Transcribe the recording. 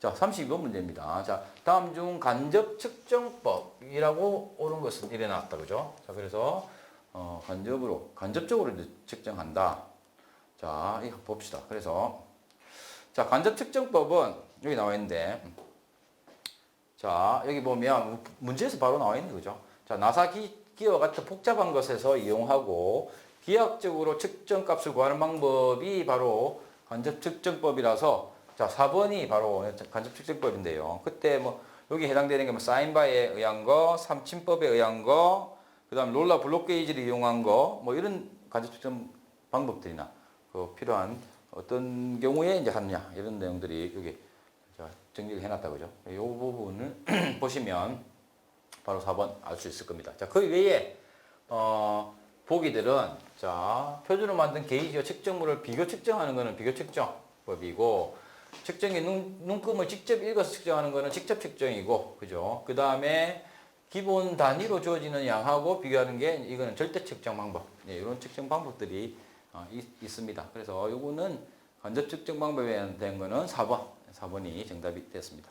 자, 32번 문제입니다. 자, 다음 중 간접 측정법이라고 옳은 것은 이래 나왔다. 그죠? 자, 그래서 어, 간접으로 간접적으로 측정한다. 자, 이거 봅시다. 그래서 자, 간접 측정법은 여기 나와 있는데 자, 여기 보면 문제에서 바로 나와 있는 거죠. 자, 나사 기, 기와 같은 복잡한 것에서 이용하고 기하학적으로 측정 값을 구하는 방법이 바로 간접 측정법이라서 자, 4번이 바로 간접 측정법인데요. 그때 뭐 여기 해당되는 게 뭐 사인바에 의한 거, 삼침법에 의한 거, 그다음 롤라 블록 게이지를 이용한 거, 뭐 이런 간접 측정 방법들이나 그 필요한 어떤 경우에 이제 하느냐 이런 내용들이 여기 자, 정리를 해놨다 그죠? 이 부분을 보시면 바로 4번 알 수 있을 겁니다. 자, 그 외에 어, 보기들은 자 표준으로 만든 게이지와 측정물을 비교 측정하는 것은 비교 측정법이고 측정기 눈, 눈금을 직접 읽어서 측정하는 것은 직접 측정이고 그죠? 그 다음에 기본 단위로 주어지는 양하고 비교하는 게 이거는 절대 측정 방법 네, 이런 측정 방법들이 어, 있, 있습니다. 그래서 이거는 간접 측정 방법에 대한 거는 4번 4번이 정답이 됐습니다.